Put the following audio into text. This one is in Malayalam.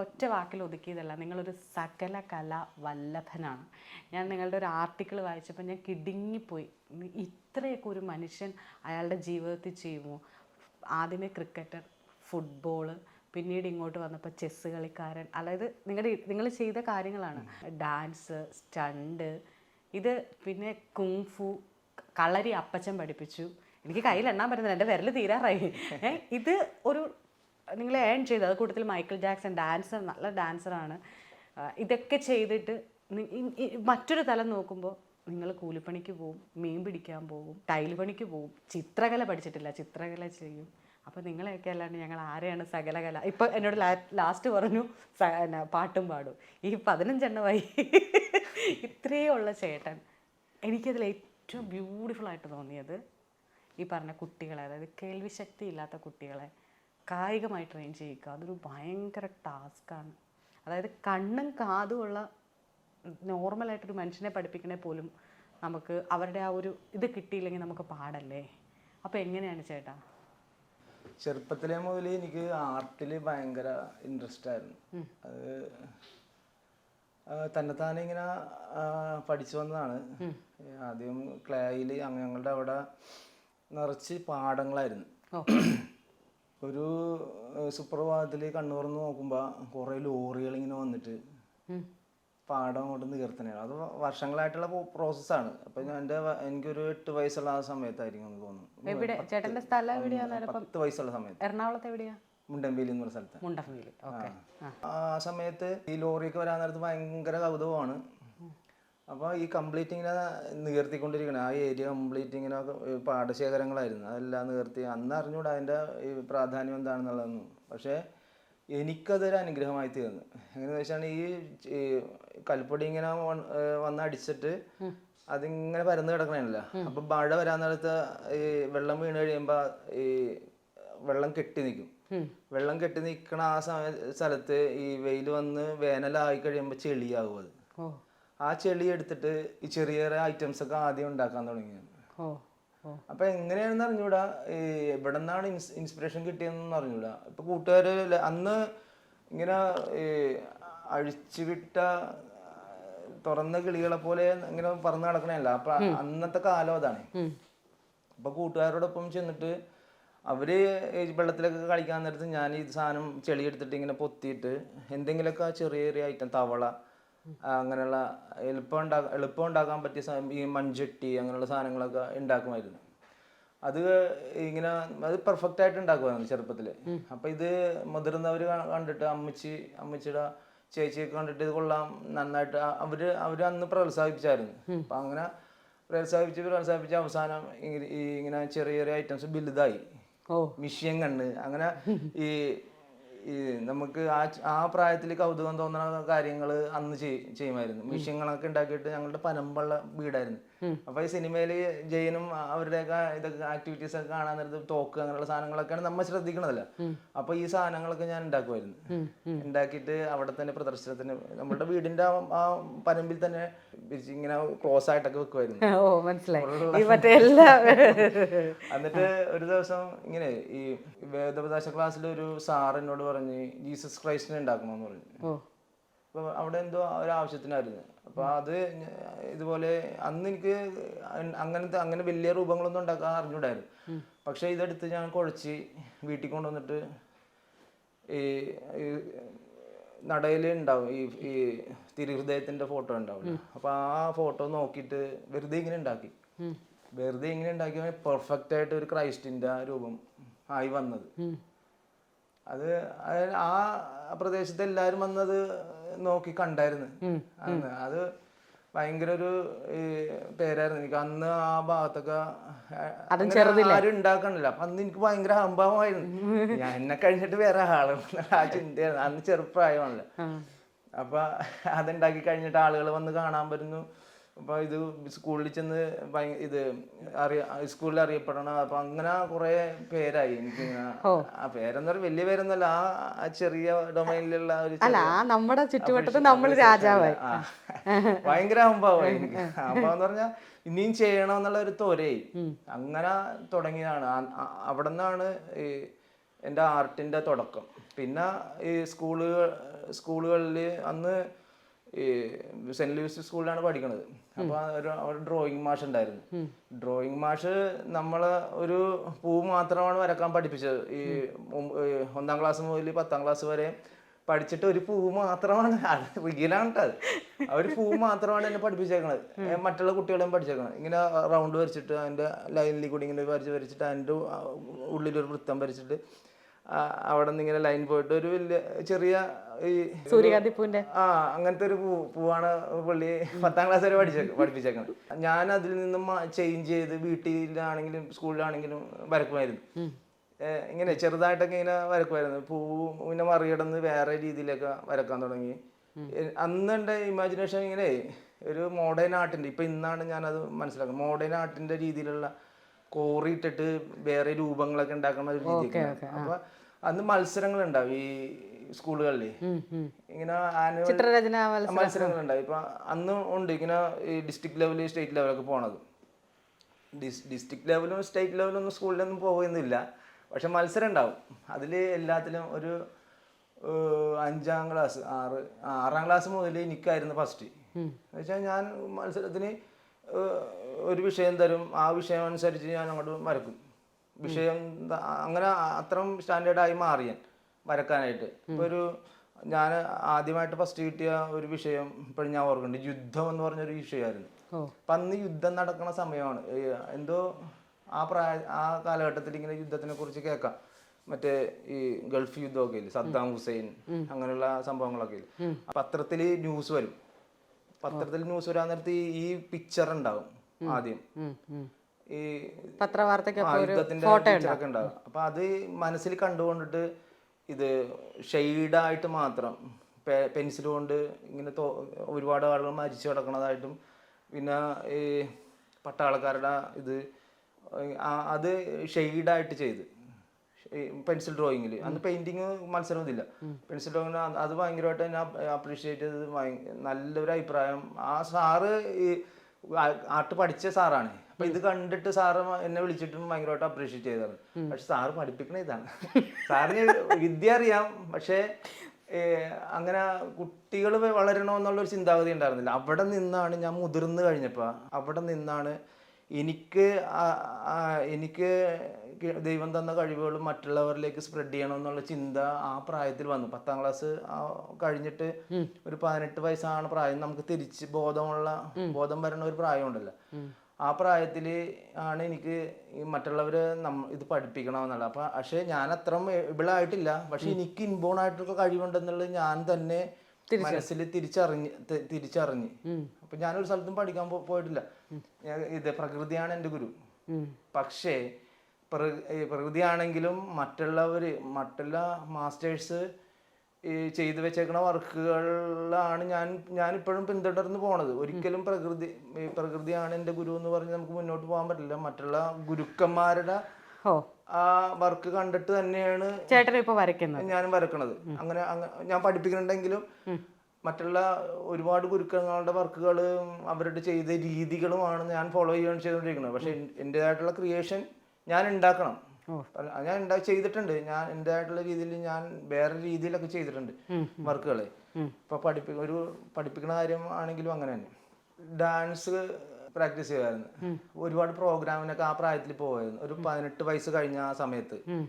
ഒറ്റ വാക്കിൽ ഒതുക്കിയതല്ല. നിങ്ങളൊരു സകല കല വല്ലഭനാണ്. ഞാൻ നിങ്ങളുടെ ഒരു ആർട്ടിക്കിൾ വായിച്ചപ്പോൾ ഞാൻ കിടുങ്ങിപ്പോയി. ഇത്രയൊക്കെ ഒരു മനുഷ്യൻ അയാളുടെ ജീവിതത്തിൽ ചെയ്യുമോ? ആദ്യമേ ക്രിക്കറ്റർ ഫുട്ബോൾ പിന്നീട് ഇങ്ങോട്ട് വന്നപ്പോൾ ചെസ്സ് കളിക്കാരൻ. അതായത് നിങ്ങളുടെ നിങ്ങൾ ചെയ്ത കാര്യങ്ങളാണ്. ഡാൻസ് സ്റ്റണ്ട് ഇത് പിന്നെ കുങ്ഫു കളരി അപ്പച്ചൻ പഠിപ്പിച്ചു. എനിക്ക് കയ്യിൽ എണ്ണാൻ പറ്റുന്നില്ല. എന്റെ വിരൽ തീരാറായി. ഇത് ഒരു നിങ്ങൾ ഏൺ ചെയ്ത് അത് കൂട്ടത്തിൽ മൈക്കിൾ ജാക്സൺ ഡാൻസർ നല്ല ഡാൻസറാണ് ഇതൊക്കെ ചെയ്തിട്ട് മറ്റൊരു തലം നോക്കുമ്പോൾ നിങ്ങൾ കൂലിപ്പണിക്ക് പോകും മീൻ പിടിക്കാൻ പോകും ടൈൽ പണിക്ക് പോകും ചിത്രകല പഠിച്ചിട്ടില്ല ചിത്രകല ചെയ്യും. അപ്പോൾ നിങ്ങളെയൊക്കെ അല്ലാണ്ട് ഞങ്ങൾ ആരെയാണ് സകലകല? ഇപ്പം എന്നോട് ലാസ്റ്റ് പറഞ്ഞു പാട്ടും പാടും. ഈ പതിനഞ്ചെണ്ണമായി ഇത്രയേ ഉള്ള ചേട്ടൻ. എനിക്കതിൽ ഏറ്റവും ബ്യൂട്ടിഫുൾ ആയിട്ട് തോന്നിയത് ഈ പറഞ്ഞ കുട്ടികളെ അതായത് കേൾവിശക്തി ഇല്ലാത്ത കുട്ടികളെ. കായികമായി ട്രെയിൻ ചെയ്യിക്കുക അതൊരു ഭയങ്കര ടാസ്ക്കാണ് അതായത് കണ്ണും കാതും ഉള്ള നോർമലായിട്ടൊരു മനുഷ്യനെ പഠിപ്പിക്കണേ പോലും നമുക്ക് അവരുടെ ആ ഒരു ഇത് കിട്ടിയില്ലെങ്കിൽ നമുക്ക് പാടല്ലേ? അപ്പോൾ എങ്ങനെയാണ് ചേട്ടാ? ചെറുപ്പത്തിലെ മുതൽ എനിക്ക് ആർട്ടിൽ ഭയങ്കര ഇൻട്രസ്റ്റ് ആയിരുന്നു. അത് തന്നെത്താനെ ഇങ്ങനെ പഠിച്ചു വന്നതാണ്. ആദ്യം ക്ലേയിൽ ഞങ്ങളുടെ അവിടെ നിറച്ച് പാടങ്ങളായിരുന്നു. ഒരു സുപ്രഭാതത്തിൽ കണ്ണു തുറന്ന് നോക്കുമ്പോൾ കുറേ ലോറികൾ ഇങ്ങനെ വന്നിട്ട് പാടം അങ്ങോട്ട് നികർത്തണേ. അത് വർഷങ്ങളായിട്ടുള്ള പ്രോസസ്സാണ്. അപ്പം വ- എനിക്കൊരു എട്ട് വയസ്സുള്ള ആ സമയത്തായിരിക്കും തോന്നുന്നു. പത്ത് വയസ്സുള്ള സമയത്ത്. എറണാകുളത്ത് എവിടെയാ? മുണ്ടമ്പേലി എന്ന് പറഞ്ഞ സ്ഥലത്ത്. ആ സമയത്ത് ഈ ലോറിയൊക്കെ വരാൻ നേരത്ത് ഭയങ്കര കൗതുകമാണ്. അപ്പോൾ ഈ കംപ്ലീറ്റ് ഇങ്ങനെ നികർത്തിക്കൊണ്ടിരിക്കണം. ആ ഏരിയ കംപ്ലീറ്റ് ഇങ്ങനെ പാടശേഖരങ്ങളായിരുന്നു. അതെല്ലാം നികർത്തി. അന്ന് അറിഞ്ഞൂടാ അതിന്റെ പ്രാധാന്യം എന്താണെന്നുള്ളതൊന്നും. പക്ഷേ എനിക്കതൊരു അനുഗ്രഹമായി തീർന്നു. എങ്ങനെയെന്ന് വെച്ചാൽ ഈ കൽപ്പൊടി ഇങ്ങനെ വന്ന് അടിച്ചിട്ട് അതിങ്ങനെ പരന്ന് കിടക്കണല്ലോ അപ്പം മഴ വരാൻ നേരത്ത് ഈ വെള്ളം വീണ് കഴിയുമ്പോൾ ഈ വെള്ളം കെട്ടി നിൽക്കും വെള്ളം കെട്ടി നിൽക്കണ ആ സമയ സ്ഥലത്ത് ഈ വെയിൽ വന്ന് വേനലായി കഴിയുമ്പോൾ ചെളിയാകും അത്. ആ ചെളി എടുത്തിട്ട് ഈ ചെറിയ ചെറിയ ഐറ്റംസ് ഒക്കെ ആദ്യം ഉണ്ടാക്കാൻ തുടങ്ങി അപ്പൊ എങ്ങനെയാണെന്ന് അറിഞ്ഞൂടാ? ഈ എവിടെ നിന്നാണ് ഇൻസ്പിറേഷൻ കിട്ടിയതെന്ന് അറിഞ്ഞൂടാ. ഇപ്പൊ കൂട്ടുകാര് അന്ന് ഇങ്ങനെ ഈ അഴിച്ചുവിട്ട തുറന്ന കിളികളെ പോലെ ഇങ്ങനെ പറന്ന് നടക്കണല്ല അപ്പൊ അന്നത്തെ കാലം അതാണ്. അപ്പൊ കൂട്ടുകാരോടൊപ്പം ചെന്നിട്ട് അവർ വെള്ളത്തിലൊക്കെ കളിക്കാൻ നേരത്ത് ഞാൻ ഈ സാധനം ചെളി എടുത്തിട്ട് ഇങ്ങനെ പൊത്തിയിട്ട് എന്തെങ്കിലുമൊക്കെ ചെറിയ ചെറിയ ഐറ്റം തവള അങ്ങനെയുള്ള എളുപ്പം ഉണ്ടാ എളുപ്പം ഉണ്ടാക്കാൻ പറ്റിയ ഈ മൺചട്ടി അങ്ങനെയുള്ള സാധനങ്ങളൊക്കെ ഉണ്ടാക്കുമായിരുന്നു. അത് ഇങ്ങനെ അത് പെർഫെക്റ്റ് ആയിട്ട് ഉണ്ടാക്കുമായിരുന്നു ചെറുപ്പത്തിൽ അപ്പൊ ഇത് മുതിർന്നവർ കണ്ടിട്ട് അമ്മച്ചി അമ്മച്ചിയുടെ ചേച്ചിയൊക്കെ കണ്ടിട്ട് ഇത് കൊള്ളാം നന്നായിട്ട് അവർ അവർ അന്ന് പ്രോത്സാഹിപ്പിച്ചായിരുന്നു. അപ്പൊ അങ്ങനെ പ്രോത്സാഹിപ്പിച്ച് പ്രോത്സാഹിപ്പിച്ച് അവസാനം ഇങ്ങനെ ഈ ഇങ്ങനെ ചെറിയ ചെറിയ ഐറ്റംസ് വലുതായി. മിഷ്യൻ കണ്ണ് അങ്ങനെ ഈ ഈ നമുക്ക് ആ ആ പ്രായത്തിൽ കൗതുകം തോന്നുന്ന കാര്യങ്ങൾ അന്ന് ചെയ്- ചെയ്യുമായിരുന്നു. മിഷ്യങ്ങളൊക്കെ ഉണ്ടാക്കിയിട്ട് ഞങ്ങളുടെ പനമ്പുള്ള വീടായിരുന്നു. അപ്പൊ ഈ സിനിമയിൽ ജയനും അവരുടെയൊക്കെ ഇതൊക്കെ ആക്ടിവിറ്റീസ് ഒക്കെ കാണാൻ നേരത്ത് തോക്ക് അങ്ങനെയുള്ള സാധനങ്ങളൊക്കെയാണ് നമ്മൾ ശ്രദ്ധിക്കണതല്ല? അപ്പൊ ഈ സാധനങ്ങളൊക്കെ ഞാൻ ഉണ്ടാക്കുമായിരുന്നു. ഉണ്ടാക്കിയിട്ട് അവിടെ തന്നെ പ്രദർശനത്തിന് നമ്മുടെ വീടിന്റെ ആ- പരമ്പിൽ തന്നെ ഇങ്ങനെ ക്ലോസ് ആയിട്ടൊക്കെ വെക്കുമായിരുന്നു. ഓ മനസ്സിലായി. എന്നിട്ട് ഒരു ദിവസം ഇങ്ങനെ ഈ വേദോപദേശ ക്ലാസ്സിൽ ഒരു സാർ എന്നോട് പറഞ്ഞ് ജീസസ് ക്രൈസ്റ്റിനെ ഉണ്ടാക്കണമെന്ന് പറഞ്ഞു. അവിടെ എന്തോ ഒരു ആവശ്യത്തിനായിരുന്നു അപ്പൊ അത് ഇതുപോലെ അന്ന് എനിക്ക് അങ്ങനത്തെ അങ്ങനെ വലിയ രൂപങ്ങളൊന്നും ഉണ്ടാക്കാൻ അറിഞ്ഞൂടായിരുന്നു. പക്ഷെ ഇതെടുത്ത് ഞാൻ കുഴച്ച് വീട്ടിൽ കൊണ്ടുവന്നിട്ട് ഈ നടയിൽ ഉണ്ടാവും ഈ ഈ തിരുഹൃദയത്തിന്റെ ഫോട്ടോ ഉണ്ടാവും അപ്പൊ ആ ഫോട്ടോ നോക്കിയിട്ട് വെറുതെ ഇങ്ങനെ ഉണ്ടാക്കി. വെറുതെ ഇങ്ങനെ ഉണ്ടാക്കിയ പെർഫെക്റ്റ് ആയിട്ട് ഒരു ക്രൈസ്റ്റിന്റെ രൂപം ആയി വന്നത്. അത് ആ പ്രദേശത്തെ എല്ലാരും വന്നത് നോക്കി കണ്ടായിരുന്നു. അന്ന് അത് ഭയങ്കര ഒരു പേരായിരുന്നു. എനിക്ക് അന്ന് ആ ഭാഗത്തൊക്കെ ആരും ഉണ്ടാക്കണില്ല. അപ്പൊ അന്ന് എനിക്ക് ഭയങ്കര അഹംഭാവമായിരുന്നു. ഞാൻ എന്നെ കഴിഞ്ഞിട്ട് വേറെ ആൾ ആ ചിന്തയായിരുന്നു. അന്ന് ചെറുപ്രായമാണല്ലോ. അപ്പൊ അതുണ്ടാക്കി കഴിഞ്ഞിട്ട് ആളുകൾ വന്ന് കാണാൻ വരുന്നു. അപ്പൊ ഇത് സ്കൂളിൽ ചെന്ന് ഇത് അറിയ സ്കൂളിൽ അറിയപ്പെടണം. അപ്പൊ അങ്ങനെ കുറെ പേരായി. എനിക്ക് ആ പേരെന്ന് പറഞ്ഞാൽ വലിയ പേരൊന്നുമല്ല. ആ ചെറിയ ഡൊമൈനിലുള്ള ഒരു അല്ല ചെറിയ- ആ നമ്മുടെ ചുറ്റുവട്ടത്ത് നമ്മൾ രാജാവായി. ഭയങ്കര അമ്പാവായി എനിക്ക്. അമ്പാന്ന് പറഞ്ഞാൽ ഇനിയും ചെയ്യണം എന്നുള്ള ഒരു തൊരയായി അങ്ങനെ തുടങ്ങിയതാണ്. അവിടെ നിന്നാണ് ഈ എന്റെ ആർട്ടിന്റെ തുടക്കം. പിന്നെ ഈ സ്കൂളുകൾ സ്കൂളുകളിൽ അന്ന് ഈ സെന്റ് ലൂയിസ് സ്കൂളിലാണ് പഠിക്കണത്. അപ്പൊ ഒരു അവിടെ ഡ്രോയിങ് മാഷ് ഉണ്ടായിരുന്നു. ഡ്രോയിങ് മാഷ് നമ്മളെ ഒരു പൂ മാത്രമാണ് വരക്കാൻ പഠിപ്പിച്ചത്. ഈ ഒന്നാം ക്ലാസ് മുതൽ പത്താം ക്ലാസ് വരെ പഠിച്ചിട്ട് ഒരു പൂ മാത്രമാണ്. അത് റിയലാണ് അവർ അത്. ആ ഒരു പൂ മാത്രമാണ് എന്നെ പഠിപ്പിച്ചേക്കണത്. മറ്റുള്ള കുട്ടികളെയും പഠിച്ചേക്കണത്. ഇങ്ങനെ റൗണ്ട് വരച്ചിട്ട് അതിന്റെ ലൈനിൽ കൂടി ഇങ്ങനെ വരച്ച് വരച്ചിട്ട് അതിന്റെ ഉള്ളിലൊരു വൃത്തം വരച്ചിട്ട് അവിടെ നിന്ന് ഇങ്ങനെ ലൈൻ പോയിട്ട് ഒരു വലിയ ചെറിയ ഈ സൂര്യകാന്തിപ്പൂവിന്റെ ആ അങ്ങനത്തെ ഒരു പൂ പൂവാണ് പുള്ളി പത്താം ക്ലാസ് വരെ പഠിച്ചേ പഠിപ്പിച്ചേക്കുന്നത് ഞാൻ അതിൽ നിന്നും ചേഞ്ച് ചെയ്ത് വീട്ടിലാണെങ്കിലും സ്കൂളിലാണെങ്കിലും വരക്കുമായിരുന്നു. ഇങ്ങനെ ചെറുതായിട്ടൊക്കെ ഇങ്ങനെ വരക്കുമായിരുന്നു. പൂ പിന്നെ മറികടന്ന് വേറെ രീതിയിലൊക്കെ വരക്കാൻ തുടങ്ങി. അന്നുണ്ട് ഇമാജിനേഷൻ ഇങ്ങനെ ഒരു മോഡേൺ ആർട്ടിന്റെ ഇപ്പം ഇന്നാണ് അത് മനസ്സിലാക്കുന്നത്. മോഡേൺ ആർട്ടിന്റെ രീതിയിലുള്ള കോറിയിട്ടിട്ട് വേറെ രൂപങ്ങളൊക്കെ ഉണ്ടാക്കുന്ന ഒരു രീതിയൊക്കെ അപ്പൊ അന്ന് മത്സരങ്ങൾ ഉണ്ടാവും ഈ സ്കൂളുകളിൽ ഇങ്ങനെ ആനുവൽ ചിത്രരചന മത്സരങ്ങൾ ഉണ്ടാവും ഇപ്പൊ അന്ന് ഉണ്ട് ഇങ്ങനെ ഈ ഡിസ്ട്രിക്ട് ലെവൽ സ്റ്റേറ്റ് ലെവലൊക്കെ പോണത്. ഡിസ്ട്രിക്ട് ലെവലും സ്റ്റേറ്റ് ലെവലും ഒന്നും സ്കൂളിലൊന്നും പോകുന്നില്ല പക്ഷെ മത്സരം ഉണ്ടാവും അതിൽ എല്ലാത്തിലും ഒരു അഞ്ചാം ക്ലാസ് ആറ് ആറാം ക്ലാസ് മുതൽ എനിക്കായിരുന്നു ഫസ്റ്റ് എന്നുവെച്ചാൽ ഞാൻ മത്സരത്തിന് ഒരു വിഷയം തരും. ആ വിഷയം അനുസരിച്ച് ഞാൻ അങ്ങോട്ട് വരക്കും വിഷയം അങ്ങനെ അത്രയും സ്റ്റാൻഡേർഡായി മാറി ഞാൻ വരക്കാനായിട്ട് ഇപ്പോൾ ഒരു ഞാൻ ആദ്യമായിട്ട് ഫസ്റ്റ് കിട്ടിയ ഒരു വിഷയം ഇപ്പോഴും ഞാൻ ഓർക്കുന്നുണ്ട്. യുദ്ധം എന്ന് പറഞ്ഞൊരു വിഷയമായിരുന്നു. അപ്പൊ അന്ന് യുദ്ധം നടക്കുന്ന സമയമാണ്. എന്തോ ആ പ്രായ ആ കാലഘട്ടത്തിൽ ഇങ്ങനെ യുദ്ധത്തിനെ കുറിച്ച് കേൾക്കാം. മറ്റേ ഈ ഗൾഫ് യുദ്ധമൊക്കെ ഇല്ലേ? സദ്ദാം ഹുസൈൻ അങ്ങനെയുള്ള സംഭവങ്ങളൊക്കെ ഇല്ലേ? പത്രത്തിൽ ന്യൂസ് വരും. പത്രത്തിൽ ന്യൂസ് വരാൻ നേരത്ത് ഈ- പിക്ചർ ഉണ്ടാവും ആദ്യം. ഈ പത്രവാർത്തയ്ക്കൊക്കെ ആ, ഒരു ഫോട്ടോ ഉണ്ടാവും. അപ്പൊ അത് മനസ്സിൽ കണ്ടുകൊണ്ടിട്ട് ഇത് ഷെയ്ഡായിട്ട് മാത്രം പെൻസിൽ കൊണ്ട് ഇങ്ങനെ തോ- ഒരുപാട് ആളുകൾ മരിച്ചു കിടക്കണതായിട്ടും പിന്നെ ഈ പട്ടാളക്കാരുടെ ഇത് ആ- അത് ഷെയ്ഡായിട്ട് ചെയ്ത്. പെൻസിൽ ഡ്രോയിങ്ങിൽ അന്ന് പെയിന്റിങ് മത്സരം മത്സരമൊന്നുമില്ല പെൻസിൽ ഡ്രോയിങ് അത് ഭയങ്കരമായിട്ട് ഞാൻ അപ്രീഷിയേറ്റ് ചെയ്തത് ഭയ- നല്ലൊരു അഭിപ്രായം ആ സാറ് ഈ ആർട്ട് പഠിച്ച സാറാണ്. അപ്പൊ ഇത് കണ്ടിട്ട് സാറ് എന്നെ വിളിച്ചിട്ടും ഭയങ്കരമായിട്ട് അപ്രീഷിയേറ്റ് ചെയ്തതാണ്. പക്ഷെ സാറ് പഠിപ്പിക്കണ ഇതാണ്. സാറിന് വിദ്യ അറിയാം. പക്ഷേ അങ്ങനെ കുട്ടികൾ വളരണമെന്നുള്ള ഒരു ചിന്താഗതി ഉണ്ടായിരുന്നില്ല. അവിടെ നിന്നാണ് ഞാൻ മുതിർന്നു കഴിഞ്ഞപ്പോൾ അവിടെ നിന്നാണ് എനിക്ക് എനിക്ക് ദൈവം തന്ന കഴിവുകൾ മറ്റുള്ളവരിലേക്ക് സ്പ്രെഡ് ചെയ്യണം എന്നുള്ള ചിന്ത ആ പ്രായത്തിൽ വന്നു. പത്താം ക്ലാസ് കഴിഞ്ഞിട്ട് ഒരു പതിനെട്ട് വയസ്സാണ് പ്രായം. നമുക്ക് തിരിച്ച് ബോധമുള്ള ബോധം വരണ ഒരു പ്രായമുണ്ടല്ലോ. ആ പ്രായത്തിൽ ആണ് എനിക്ക് മറ്റുള്ളവര് നമ്മ ഇത് പഠിപ്പിക്കണമെന്നുള്ളത്. അപ്പൊ പക്ഷെ ഞാൻ അത്ര ഇവിളായിട്ടില്ല. പക്ഷെ എനിക്ക് ഇൻബോൺ ആയിട്ടുള്ള കഴിവുണ്ടെന്നുള്ളത് ഞാൻ തന്നെ മനസ്സിൽ തിരിച്ചറിഞ്ഞ് തിരിച്ചറിഞ്ഞ്. അപ്പൊ ഞാനൊരു സ്ഥലത്തും പഠിക്കാൻ പോയിട്ടില്ല. ഇത് പ്രകൃതിയാണ് എന്റെ ഗുരു. പക്ഷേ പ്ര- പ്രകൃതിയാണെങ്കിലും മറ്റുള്ളവര് മറ്റുള്ള മാസ്റ്റേഴ്സ് ഈ ചെയ്തു വെച്ചേക്കുന്ന വർക്കുകളിലാണ് ഞാൻ ഞാൻ ഇപ്പോഴും പിന്തുടർന്ന് പോണത്. ഒരിക്കലും പ്രകൃതി പ്രകൃതിയാണ് എന്റെ ഗുരു എന്ന് പറഞ്ഞ് നമുക്ക് മുന്നോട്ട് പോകാൻ പറ്റില്ല. മറ്റുള്ള ഗുരുക്കന്മാരുടെ ആ വർക്ക് കണ്ടിട്ട് തന്നെയാണ് ചേട്ടൻ ഇപ്പൊ വരയ്ക്കുന്നത്? ഞാൻ വരക്കണത്. അങ്ങനെ ഞാൻ പഠിപ്പിക്കുന്നുണ്ടെങ്കിലും മറ്റുള്ള ഒരുപാട് ഗുരുക്കന്മാരുടെ വർക്കുകളും അവരുടെ ചെയ്ത രീതികളുമാണ് ഞാൻ ഫോളോ ചെയ്യാൻ ചെയ്തുകൊണ്ടിരിക്കുന്നത്. പക്ഷെ എന്റെതായിട്ടുള്ള ക്രിയേഷൻ ഞാൻ ഉണ്ടാക്കണം. ഞാൻ ഉണ്ടാ ചെയ്തിട്ടുണ്ട്. ഞാൻ എന്റെതായിട്ടുള്ള രീതിയിൽ ഞാൻ വേറെ രീതിയിലൊക്കെ ചെയ്തിട്ടുണ്ട് വർക്കുകൾ ഇപ്പൊ പഠിപ്പി ഒരു പഠിപ്പിക്കുന്ന കാര്യം ആണെങ്കിലും അങ്ങനെ തന്നെ. ഡാൻസ് പ്രാക്ടീസ് ചെയ്യുമായിരുന്നു. ഒരുപാട് പ്രോഗ്രാമിനൊക്കെ ആ പ്രായത്തിൽ പോവായിരുന്നു. ഒരു പതിനെട്ട് വയസ്സ് കഴിഞ്ഞ ആ സമയത്ത്.